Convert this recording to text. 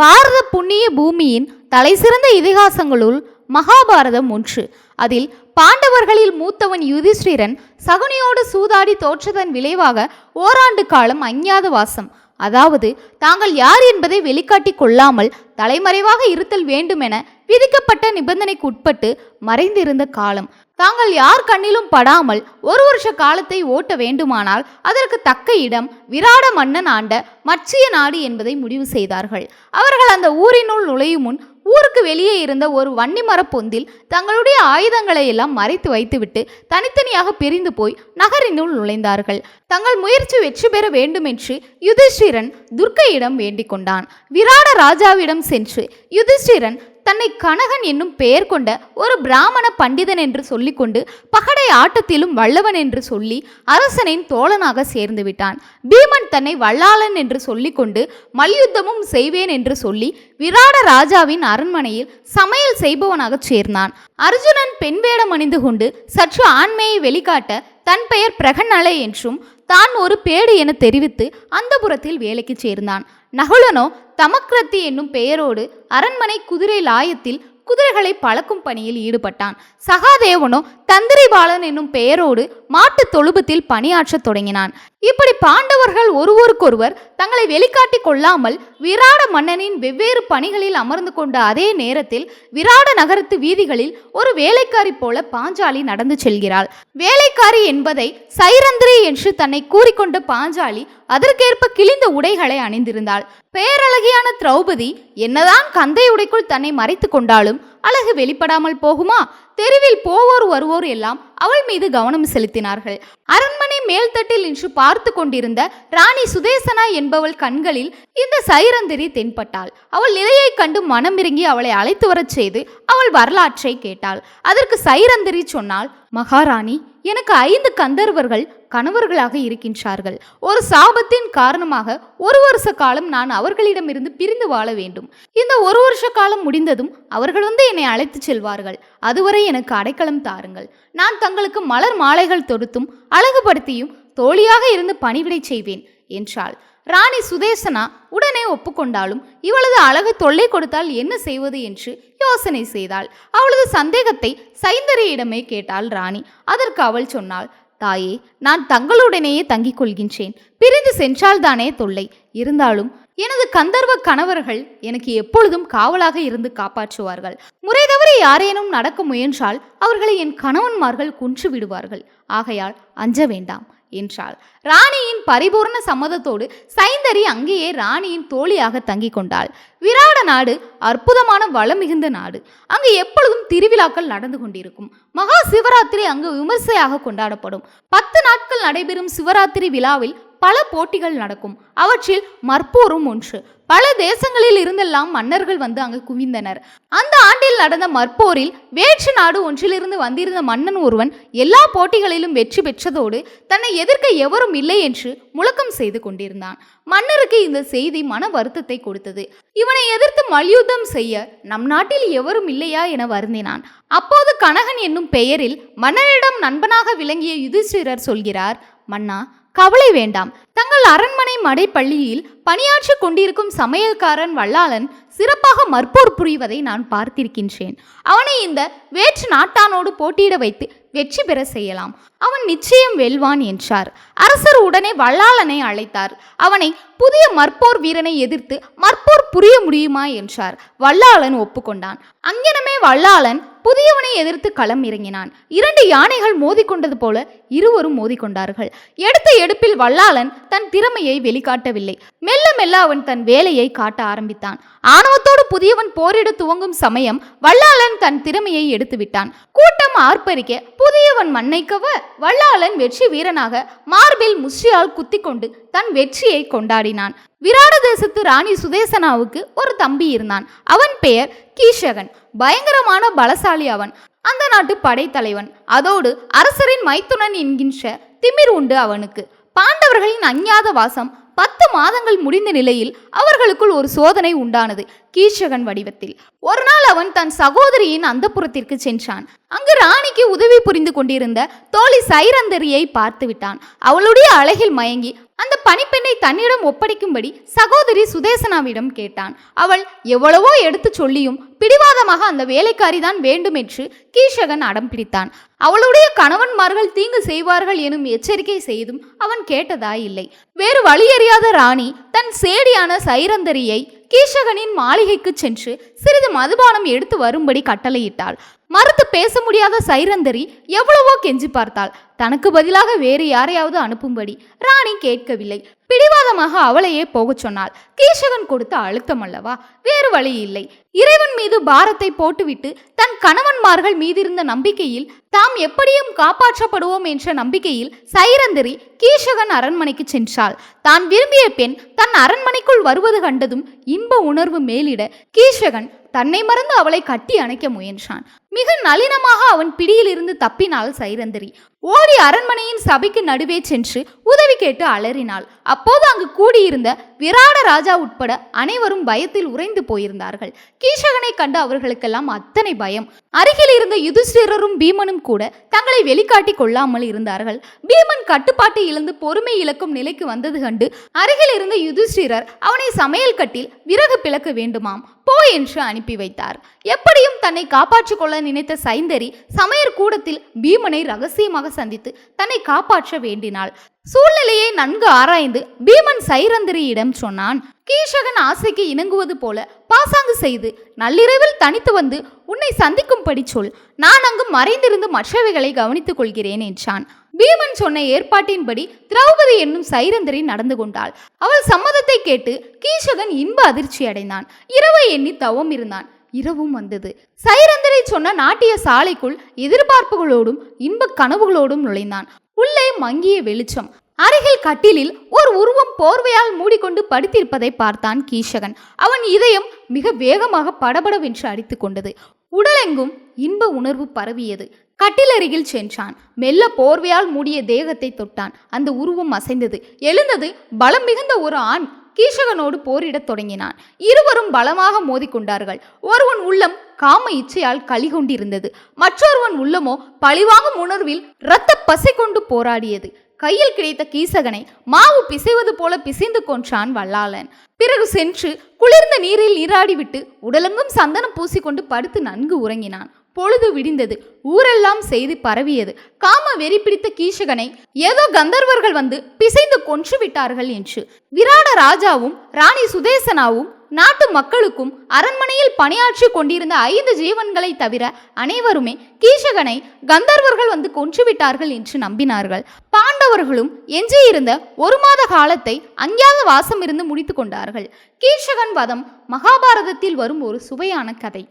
பாரத புண்ணிய பூமியின் தலைசிறந்த இதிகாசங்களுள் மகாபாரதம் ஒன்று. அதில் பாண்டவர்களில் மூத்தவன் யுதிஷ்டிரன் சகுனியோடு சூதாடி தோற்றதன் விளைவாக ஓராண்டு காலம் அஞ்ஞாத வாசம். அதாவது தாங்கள் யார் என்பதை வெளிக்காட்டி கொள்ளாமல் தலைமறைவாக இருத்தல் வேண்டுமென விதிக்கப்பட்ட நிபந்தனைக்கு உட்பட்டு மறைந்திருந்த காலம். தாங்கள் யார் கண்ணிலும் படாமல் ஒரு வருஷ காலத்தை ஓட்ட வேண்டுமானால் அதற்கு தக்க இடம் விராட மன்னன் ஆண்ட மச்சிய நாடு என்பதை முடிவு செய்தார்கள். அவர்கள் அந்த ஊரினுள் நுழையும் முன் ஊருக்கு வெளியே இருந்த ஒரு வன்னி மரப்பொந்தில் தங்களுடைய ஆயுதங்களை எல்லாம் மறைத்து வைத்துவிட்டு தனித்தனியாக பிரிந்து போய் நகரினுள் நுழைந்தார்கள். தங்கள் முயற்சி வெற்றி பெற வேண்டுமென்று யுதிஷ்டிரன் துர்க்கையிடம் வேண்டிக் கொண்டான். விராட ராஜாவிடம் சென்று யுதிஷ்டிரன் தன்னை கனகன் என்னும் பெயர் கொண்ட ஒரு பிராமண பண்டிதன் என்று சொல்லிக்கொண்டு பகடை ஆட்டத்திலும் வல்லவன் என்று சொல்லி அரசனின் தோழனாக சேர்ந்து விட்டான். பீமன் தன்னை வல்லாளன் என்று சொல்லிக்கொண்டு மல்யுத்தமும் செய்வேன் என்று சொல்லி விராட ராஜாவின் அரண்மனையில் சமையல் செய்பவனாகச் சேர்ந்தான். அர்ஜுனன் பெண் வேடம் அணிந்து கொண்டு சற்று ஆண்மையை வெளிக்காட்ட தன் பெயர் பிரகன்னலை என்றும் தான் ஒரு பேடு என தெரிவித்து அந்த புறத்தில் வேலைக்கு சேர்ந்தான். நகுலனோ தமக்ரத்தி என்னும் பெயரோடு அரண்மனை குதிரை லாயத்தில் குதிரைகளை பழக்கும் பணியில் ஈடுபட்டான். சகாதேவனோ தந்திரிபாலன் என்னும் பெயரோடு மாட்டுத் தொழுபத்தில் பணியாற்றத் தொடங்கினான். இப்படி பாண்டவர்கள் ஒருவருக்கொருவர் தங்களை வெளிக்காட்டிக் கொள்ளாமல் விராட மன்னனின் வெவ்வேறு பணிகளில் அமர்ந்து கொண்ட அதே நேரத்தில் விராட நகரத்து வீதிகளில் ஒரு வேலைக்காரி போல பாஞ்சாலி நடந்து செல்கிறாள். வேலைக்காரி என்பதை சைரந்திரி என்று தன்னை கூறிக்கொண்ட பாஞ்சாலி அதற்கேற்ப கிழிந்த உடைகளை அணிந்திருந்தாள். பேரழகியான திரௌபதி என்னதான் கந்தை உடைக்குள் தன்னை மறைத்து கொண்டாலும் அழகு வெளிப்படாமல் போகுமா? தெருவில் போவோர் வருவோர் எல்லாம் அவள் மீது கவனம் செலுத்தினார்கள். அரண்மனை மேல்தட்டில் நின்று பார்த்து கொண்டிருந்த ராணி சுதேசனா என்பவள் கண்களில் இந்த சைரந்திரி தென்பட்டாள். அவள் நிலையை கண்டு மனம் இறங்கி அவளை அழைத்து வரச் செய்து அவள் வரலாற்றை கேட்டாள். அதற்கு சைரந்திரி சொன்னாள் மகாராணி எனக்கு ஐந்து கந்தர்வர்கள் கணவர்களாக இருக்கின்றார்கள். ஒரு சாபத்தின் காரணமாக ஒரு வருஷ காலம் நான் அவர்களிடமிருந்து பிரிந்து வாழ வேண்டும். இந்த ஒரு வருஷ காலம் முடிந்ததும் அவர்கள் வந்து என்னை அழைத்துச் செல்வார்கள். அதுவரை எனக்கு அடைக்கலம் தாருங்கள். நான் தங்களுக்கு மலர் மாலைகள் தொடுத்தும் அழகுபடுத்தியும் தோழியாக இருந்து பணிவிடை செய்வேன் என்றாள். ராணி சுதேசனா உடனே ஒப்புக்கொண்டாலும் இவளது அழகு தொல்லை கொடுத்தால் என்ன செய்வது என்று யோசனை செய்தாள். அவளது சந்தேகத்தை சைந்தரியிடமே கேட்டாள் ராணி. அதற்கு அவள் சொன்னாள் தாயே நான் தங்களுடனேயே தங்கிக் கொள்கின்றேன். பிரிந்து சென்றால்தானே தொல்லை. இருந்தாலும் எனது கந்தர்வ கணவர்கள் எனக்கு எப்பொழுதும் காவலாக இருந்து காப்பாற்றுவார்கள். முறை தவறி யாரேனும் நடக்க முயன்றால் அவர்களை என் கணவன்மார்கள் குன்று விடுவார்கள். ஆகையால் அஞ்ச வேண்டாம். என்றாள். ராணியின் பரிபூர்ண சம்மதத்தோடு சைந்தரி அங்கேயே ராணியின் தோழியாக தங்கிக் கொண்டாள். விராட நாடு அற்புதமான வளம் மிகுந்த நாடு. அங்கு எப்பொழுதும் திருவிழாக்கள் நடந்து கொண்டிருக்கும். மகா சிவராத்திரி அங்கு விமர்சையாக கொண்டாடப்படும். பத்து நாட்கள் நடைபெறும் சிவராத்திரி விழாவில் பல போட்டிகள் நடக்கும். அவற்றில் மற்போரும் ஒன்று. பல தேசங்களில் இருந்தெல்லாம் மன்னர்கள் வந்து அங்கு குவிந்தனர். அந்த ஆண்டில் நடந்த மற்போரில் வேற்று நாடு ஒன்றிலிருந்து வந்திருந்த மன்னன் ஒருவன் எல்லா போட்டிகளிலும் வெற்றி பெற்றதோடு தன்னை எதிர்க்க எவரும் இல்லை என்று முழக்கம் செய்து கொண்டிருந்தான். மன்னருக்கு இந்த செய்தி மன வருத்தத்தை கொடுத்தது. இவனை எதிர்த்து மல்யுத்தம் செய்ய நம் நாட்டில் எவரும் இல்லையா என வருந்தினான். அப்போது கனகன் என்னும் பெயரில் மன்னனிடம் நண்பனாக விளங்கிய யுதிஷ்டிரர் சொல்கிறார் மன்னா கவலை வேண்டாம். தங்கள் அரண்மனை மடைப்பள்ளியில் பணியாற்றிக் கொண்டிருக்கும் சமையல்காரன் வல்லாளன் சிறப்பாக மற்போர் புரிவதை நான் பார்த்திருக்கின்றேன். அவனை இந்த வேற்று நாட்டானோடு போட்டியிட வைத்து வெற்றி பெற செய்யலாம். அவன் நிச்சயம் வெல்வான் என்றார். அரசர் உடனே வல்லாளனை அழைத்தார். அவனை புதிய மற்போர் வீரனை எதிர்த்து மற்போர் புரிய முடியுமா என்றார். வல்லாளன் ஒப்புக்கொண்டான். அங்கனமே வல்லாளன் புதியவனை எதிர்த்து களம் இறங்கினான். இரண்டு யானைகள் மோதிக்கொண்டது போல இருவரும் மோதிக்கொண்டார்கள். எடுத்த எடுப்பில் வல்லாளன் தன் திறமையை வெளிக்காட்டவில்லை. மெல்ல மெல்ல அவன் தன் வேலையை காட்ட ஆரம்பித்தான். ஆணவத்தோடு புதியவன் போரிட துவங்கும் சமயம் வல்லாளன் தன் திறமையை எடுத்து விட்டான் கூட்டம் ஆர்ப்பரிக்க புதியவன் மண்ணைக்கவ வல்லாளன் வெற்றி வீரனாக மார்பில் முஷ்டியால் குத்திக்கொண்டு தன் வெற்றியை கொண்டாடினான். விராட தேசத்து ராணி சுதேசனாவுக்கு ஒரு தம்பி இருந்தான். அவன் பெயர் கீஷகன். பயங்கரமான பலசாலி அவன். அந்த நாட்டு படைத்தலைவன். அதோடு அரசரின் மைத்துனன் என்கின்ற திமிர் உண்டு அவனுக்கு. பாண்டவர்களின் அஞ்ஞாத வாசம் பத்து மாதங்கள் முடிந்த நிலையில் அவர்களுக்குள் ஒரு சோதனை உண்டானது. கீஷகன் வடிவத்தில். ஒரு நாள் அவன் தன் சகோதரியின் அந்தப்புறத்திற்கு சென்றான். அங்கு ராணிக்கு உதவி புரிந்து கொண்டிருந்த தோழி சைரந்தரியை பார்த்து விட்டான். அவளுடைய அழகில் மயங்கி அந்த பணிப்பெண்ணை தன்னிடம் ஒப்படைக்கும்படி சகோதரி சுதேசனாவிடம் கேட்டான். அவள் எவ்வளவோ எடுத்து சொல்லியும் பிடிவாதமாக அந்த வேலைக்காரி தான் வேண்டும் என்று கீஷகன் அடம் பிடித்தான். அவளுடைய கணவன்மார்கள் தீங்கு செய்வார்கள் எனும் எச்சரிக்கை செய்தும் அவன் கேட்டதாயில்லை. வேறு வழியறியாத ராணி தன் சேடியான சைரந்தரியை கீஷகனின் மாளிகைக்கு சென்று சிறிது மதுபானம் எடுத்து வரும்படி கட்டளையிட்டாள். மறுத்து பேச முடியாத சைரந்தரி எவ்வளவோ கெஞ்சி பார்த்தாள். தனக்கு பதிலாக வேறு யாரையாவது அனுப்பும்படி ராணி கேட்கவில்லை. பிடிவாதமாக அவளையே போகச் சொன்னாள். கீஷகன் கொடுத்த அழுத்தம் அல்லவா? வேறு வழி இல்லை. இறைவன் மீது பாரத்தை போட்டுவிட்டு தன் கணவன்மார்கள் மீதிருந்த நம்பிக்கையில் தாம் எப்படியும் காப்பாற்றப்படுவோம் என்ற நம்பிக்கையில் சைரந்திரி கீஷகன் அரண்மனைக்கு சென்றாள். தான் விரும்பிய பெண் தன் அரண்மனைக்குள் வருவது கண்டதும் இன்ப உணர்வு மேலிட கீஷகன் தன்னை மறந்து அவளை கட்டி அணைக்க முயன்றான். மிக நளினமாக அவன் பிடியிலிருந்து தப்பினாள் சைரந்திரி. ஓடி அரண்மனையின் சபைக்கு நடுவே சென்று உதவி கேட்டு அலறினாள். அப்போது அங்கு கூடியிருந்த விராட ராஜா உட்பட அனைவரும் பயத்தில் உறைந்து போயிருந்தார்கள். கீஷகனை கண்டு அவர்களுக்கெல்லாம் அத்தனை பயம். அருகில் இருந்த யுதிஷ்டிரரும் பீமனும் கூட தங்களை வெளிக்காட்டி கொள்ளாமல் இருந்தார்கள். பீமன் கட்டுப்பாட்டை இழந்து பொறுமை இழக்கும் நிலைக்கு வந்தது கண்டு அருகில் இருந்த யுதிஷ்டிரர் அவனை சமையல் கட்டில் விறகு பிளக்க வேண்டுமாம் போ என்று அனுப்பி வைத்தார். எப்படியும் தன்னை காப்பாற்றிக் கொள்ள நினைத்த சைந்தரி சமையற் கூடத்தில் பீமனை ரகசியமாக சந்தித்தார் சந்தித்து தன்னை காப்பாற்ற வேண்டினாள். சூழ்நிலையை நன்கு ஆராய்ந்து பீமன் சைரந்திரியிடம் சொன்னான் கீஷகன் ஆசைக்கு இணங்குவது போல பாசாங்கு செய்து நள்ளிரவில் தனித்து வந்து உன்னை சந்திக்கும்படி சொல். நான் அங்கு மறைந்திருந்து மற்றவைகளை கவனித்துக் கொள்கிறேன் என்றான். பீமன் சொன்ன ஏற்பாட்டின்படி திரௌபதி என்னும் சைரந்தரி நடந்து கொண்டாள். அவள் சம்மதத்தை கேட்டு கீஷகன் இன்ப அதிர்ச்சி அடைந்தான் இரவை எண்ணி தவம் இருந்தான். இரவும் வந்தது. சைரந்தரை சொன்ன நாட்டிய சாலைக்குள் எதிர்பார்ப்புகளோடும் இன்பக் கனவுகளோடும் நுழைந்தான். உள்ளே மங்கிய வெளிச்சம். அருகில் கட்டிலில் ஒரு உருவம் போர்வையால் மூடிக்கொண்டு படுத்திருப்பதை பார்த்தான் கீஷகன். அவன் இதயம் மிக வேகமாக படபடவென்று அடித்துக் கொண்டது. உடலெங்கும் இன்ப உணர்வு பரவியது. கட்டிலருகில் சென்றான். மெல்ல போர்வையால் மூடிய தேகத்தை தொட்டான். அந்த உருவம் அசைந்தது. எழுந்தது பலம் மிகுந்த ஒரு ஆண். கீஷகனோடு போரிடத் தொடங்கினான். இருவரும் பலமாக மோதிக்கொண்டார்கள். ஒருவன் உள்ளம் காம இச்சையால் கலிகொண்டிருந்தது. மற்றொருவன் உள்ளமோ பழிவாங்கும் உணர்வில் இரத்த பசை கொண்டு போராடியது. கையில் கிடைத்த கீசகனை மாவு பிசைவது போல பிசைந்து கொன்றான் வல்லாளன். பிறகு சென்று குளிர்ந்த நீரில் நீராடிவிட்டு உடலெங்கும் சந்தனம் பூசிக்கொண்டு படுத்து நன்கு உறங்கினான். பொழுது விடிந்தது. ஊரெல்லாம் செய்தி பரவியது. காம வெறி பிடித்த கீஷகனை ஏதோ கந்தர்வர்கள் வந்து பிசைந்து கொன்று விட்டார்கள் என்று. விராட ராஜாவும் ராணி சுதேசனாவும் நாட்டு மக்களுக்கும் அரண்மனையில் பணியாற்றி கொண்டிருந்த ஐந்து ஜீவன்களை தவிர அனைவருமே கீஷகனை கந்தர்வர்கள் வந்து கொன்றுவிட்டார்கள் என்று நம்பினார்கள். பாண்டவர்களும் எஞ்சியிருந்த ஒரு மாத காலத்தை அஞ்ஞாத வாசம் இருந்து முடித்து கொண்டார்கள். கீஷகன் வதம் மகாபாரதத்தில் வரும் ஒரு சுவையான கதை.